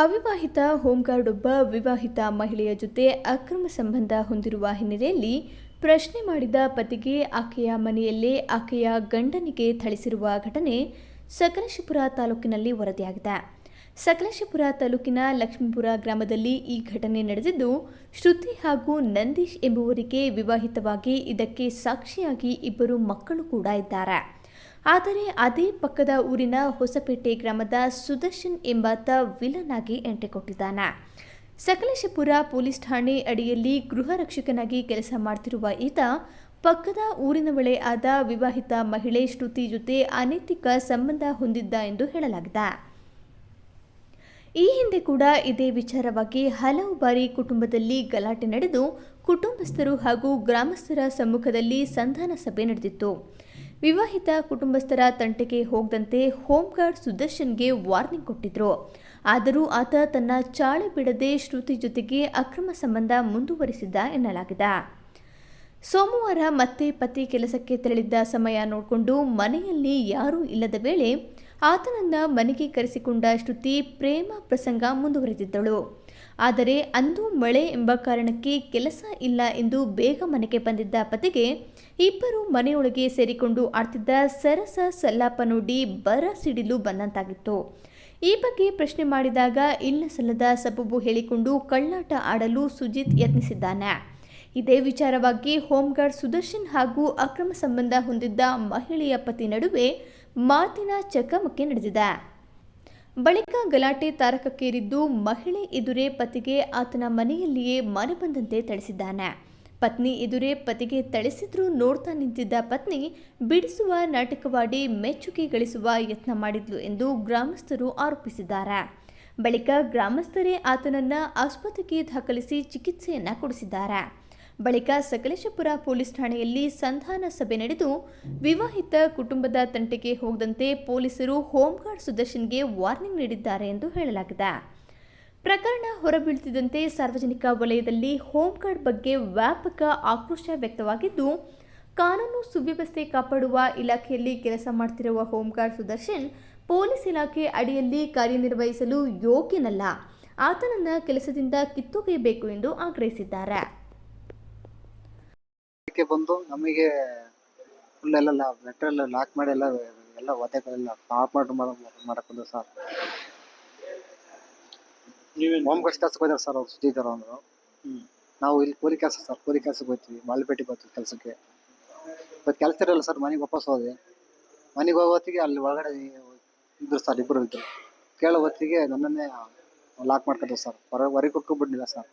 ಅವಿವಾಹಿತ home guard ಒಬ್ಬ ವಿವಾಹಿತ ಮಹಿಳೆಯ ಜೊತೆ ಅಕ್ರಮ ಸಂಬಂಧ ಹೊಂದಿರುವ ಹಿನ್ನೆಲೆಯಲ್ಲಿ ಪ್ರಶ್ನೆ ಮಾಡಿದ ಪತಿಗೆ ಆಕೆಯ ಮನೆಯಲ್ಲೇ ಆಕೆಯ ಗಂಡನಿಗೆ ಥಳಿಸಿರುವ ಘಟನೆ ಸಕಲೇಶಪುರ ತಾಲೂಕಿನಲ್ಲಿ ವರದಿಯಾಗಿದೆ. ಸಕಲೇಶಪುರ ತಾಲೂಕಿನ ಲಕ್ಷ್ಮೀಪುರ ಗ್ರಾಮದಲ್ಲಿ ಈ ಘಟನೆ ನಡೆದಿದ್ದು, ಶ್ರುತಿ ಹಾಗೂ ನಂದೀಶ್ ಎಂಬುವರಿಗೆ ವಿವಾಹಿತವಾಗಿ ಇದಕ್ಕೆ ಸಾಕ್ಷಿಯಾಗಿ ಇಬ್ಬರು ಮಕ್ಕಳು ಕೂಡ ಇದ್ದಾರೆ. ಆದರೆ ಅದೇ ಪಕ್ಕದ ಊರಿನ ಹೊಸಪೇಟೆ ಗ್ರಾಮದ ಸುದರ್ಶನ್ ಎಂಬಾತ ವಿಲನ್ ಆಗಿ ಎಂಟ್ರಿ ಕೊಟ್ಟಿದ್ದಾನೆ ಸಕಲೇಶಪುರ ಪೊಲೀಸ್ ಠಾಣೆ ಅಡಿಯಲ್ಲಿ ಗೃಹ ರಕ್ಷಕನಾಗಿ ಕೆಲಸ ಮಾಡ್ತಿರುವ ಈತ, ಪಕ್ಕದ ಊರಿನವಳೆ ಆದ ವಿವಾಹಿತ ಮಹಿಳೆ ಶ್ರುತಿ ಜೊತೆ ಅನೈತಿಕ ಸಂಬಂಧ ಹೊಂದಿದ್ದ ಎಂದು ಹೇಳಲಾಗಿದೆ. ಈ ಹಿಂದೆ ಕೂಡ ಇದೇ ವಿಚಾರವಾಗಿ ಹಲವು ಬಾರಿ ಕುಟುಂಬದಲ್ಲಿ ಗಲಾಟೆ ನಡೆದು ಕುಟುಂಬಸ್ಥರು ಹಾಗೂ ಗ್ರಾಮಸ್ಥರ ಸಮ್ಮುಖದಲ್ಲಿ ಸಂಧಾನ ಸಭೆ ನಡೆದಿತ್ತು. ವಿವಾಹಿತ ಕುಟುಂಬಸ್ಥರ ತಂಟೆಗೆ ಹೋಗದಂತೆ ಹೋಮ್ಗಾರ್ಡ್ ಸುದರ್ಶನ್ಗೆ ವಾರ್ನಿಂಗ್ ಕೊಟ್ಟಿದ್ರು. ಆದರೂ ಆತ ತನ್ನ ಚಾಳಿ ಬಿಡದೆ ಶ್ರುತಿ ಜೊತೆಗೆ ಅಕ್ರಮ ಸಂಬಂಧ ಮುಂದುವರಿಸಿದ್ದ ಎನ್ನಲಾಗಿದೆ. ಸೋಮವಾರ ಮತ್ತೆ ಪತಿ ಕೆಲಸಕ್ಕೆ ತೆರಳಿದ್ದ ಸಮಯ ನೋಡಿಕೊಂಡು ಮನೆಯಲ್ಲಿ ಯಾರೂ ಇಲ್ಲದ ವೇಳೆ ಆತನನ್ನ ಮನೆಗೆ ಕರೆಸಿಕೊಂಡ ಶ್ರುತಿ ಪ್ರೇಮ ಪ್ರಸಂಗ ಮುಂದುವರೆದಿದ್ದಳು. ಆದರೆ ಅಂದು ಮಳೆ ಎಂಬ ಕಾರಣಕ್ಕೆ ಕೆಲಸ ಇಲ್ಲ ಎಂದು ಬೇಗ ಮನೆಗೆ ಬಂದಿದ್ದ ಪತಿಗೆ ಇಬ್ಬರು ಮನೆಯೊಳಗೆ ಸೇರಿಕೊಂಡು ಆಡ್ತಿದ್ದ ಸರಸ ಸಲ್ಲಾಪ ನೋಡಿ ಬರ ಸಿಡಿಲು ಬಂದಂತಾಗಿತ್ತು. ಈ ಬಗ್ಗೆ ಪ್ರಶ್ನೆ ಮಾಡಿದಾಗ ಇಲ್ಲ ಸಲ್ಲದ ಸಬಬು ಹೇಳಿಕೊಂಡು ಕಳ್ಳಾಟ ಆಡಲು ಸುಜಿತ್ ಯತ್ನಿಸಿದ್ದಾನೆ. ಇದೇ ವಿಚಾರವಾಗಿ ಹೋಮ್ಗಾರ್ಡ್ ಸುದರ್ಶನ್ ಹಾಗೂ ಅಕ್ರಮ ಸಂಬಂಧ ಹೊಂದಿದ್ದ ಮಹಿಳೆಯ ಪತಿ ನಡುವೆ ಮಾತಿನ ಚಕಮಕಿ ನಡೆದಿದೆ. ಬಳಿಕ ಗಲಾಟೆ ತಾರಕಕ್ಕೇರಿದ್ದು ಮಹಿಳೆ ಎದುರೇ ಪತಿಗೆ ಆತನ ಮನೆಯಲ್ಲಿಯೇ ಮನೆ ಬಂದಂತೆ ಥಳಿಸಿದ್ದಾನೆ. ಪತ್ನಿ ಎದುರೇ ಪತಿಗೆ ಥಳಿಸಿದ್ರೂ ನೋಡ್ತಾ ನಿಂತಿದ್ದ ಪತ್ನಿ ಬಿಡಿಸುವ ನಾಟಕವಾಡಿ ಮೆಚ್ಚುಗೆ ಗಳಿಸುವ ಯತ್ನ ಮಾಡಿದ್ಲು ಎಂದು ಗ್ರಾಮಸ್ಥರು ಆರೋಪಿಸಿದ್ದಾರೆ. ಬಳಿಕ ಗ್ರಾಮಸ್ಥರೇ ಆತನನ್ನ ಆಸ್ಪತ್ರೆಗೆ ದಾಖಲಿಸಿ ಚಿಕಿತ್ಸೆಯನ್ನ ಕೊಡಿಸಿದ್ದಾರೆ. ಬಳಿಕ ಸಕಲೇಶಪುರ ಪೊಲೀಸ್ ಠಾಣೆಯಲ್ಲಿ ಸಂಧಾನ ಸಭೆ ನಡೆದು ವಿವಾಹಿತ ಕುಟುಂಬದ ತಂಟೆಗೆ ಹೋಗದಂತೆ ಪೊಲೀಸರು ಹೋಂಗಾರ್ಡ್ ಸುದರ್ಶನ್ಗೆ ವಾರ್ನಿಂಗ್ ನೀಡಿದ್ದಾರೆ ಎಂದು ಹೇಳಲಾಗಿದೆ. ಪ್ರಕರಣ ಹೊರಬೀಳುತ್ತಿದ್ದಂತೆ ಸಾರ್ವಜನಿಕ ವಲಯದಲ್ಲಿ ಹೋಂಗಾರ್ಡ್ ಬಗ್ಗೆ ವ್ಯಾಪಕ ಆಕ್ರೋಶ ವ್ಯಕ್ತವಾಗಿದ್ದು, ಕಾನೂನು ಸುವ್ಯವಸ್ಥೆ ಕಾಪಾಡುವ ಇಲಾಖೆಯಲ್ಲಿ ಕೆಲಸ ಮಾಡ್ತಿರುವ ಹೋಂಗಾರ್ಡ್ ಸುದರ್ಶನ್ ಪೊಲೀಸ್ ಇಲಾಖೆ ಅಡಿಯಲ್ಲಿ ಕಾರ್ಯನಿರ್ವಹಿಸಲು ಯೋಗ್ಯನಲ್ಲ. ಆತನನ್ನ ಕೆಲಸದಿಂದ ಕಿತ್ತೊಗೆಯಬೇಕು ಎಂದು ಆಗ್ರಹಿಸಿದ್ದಾರೆ. ಅದಕ್ಕೆ ಬಂದು ನಮಗೆ ಫುಲ್ ಎಲ್ಲ ಲೆಟ್ರೆಲ್ಲ ಲಾಕ್ ಮಾಡಿ ಎಲ್ಲ ಎಲ್ಲ ಒದ್ದೆಗಳೆಲ್ಲ ಮಾಡ್ರು ಮಾಡಿ ಮಾಡಕ್ ಬಂದು ಸರ್ ಹೋಮ್ ಗಾರ್ಡ್ಸ್ ಕೆಲ್ಸಕ್ಕೆ ಹೋದ್ರೆ ಸರ್ ಅವ್ರು ಅಂದ್ರು. ಹ್ಮ್. ನಾವು ಇಲ್ಲಿ ಕೂಲಿ ಕೆಲಸ ಸರ್ ಕೂಲಿ ಕೆಲಸಕ್ಕೆ ಹೋಗ್ತೀವಿ ಮಾಲ್ಪೇಟೆಗೆ ಬರ್ತೀವಿ ಕೆಲಸಕ್ಕೆ. ಬಟ್ ಕೆಲಸ ಇರಲ್ಲ ಸರ್ ಮನೆಗೆ ವಾಪಸ್ ಹೋದೆ. ಮನೆಗೆ ಹೋಗೋ ಹೊತ್ತಿಗೆ ಅಲ್ಲಿ ಒಳಗಡೆ ಇದ್ರು ಸರ್ ಇಬ್ಬರು ಇದ್ರು. ಕೇಳೋ ಹೊತ್ತಿಗೆ ನನ್ನನ್ನೇ ಲಾಕ್ ಮಾಡ್ಕೊಂಡ್ರು ಸರ್ ಹೊರ ಹೊರಗೆ ಬಿಡ್ಲಿಲ್ಲ ಸರ್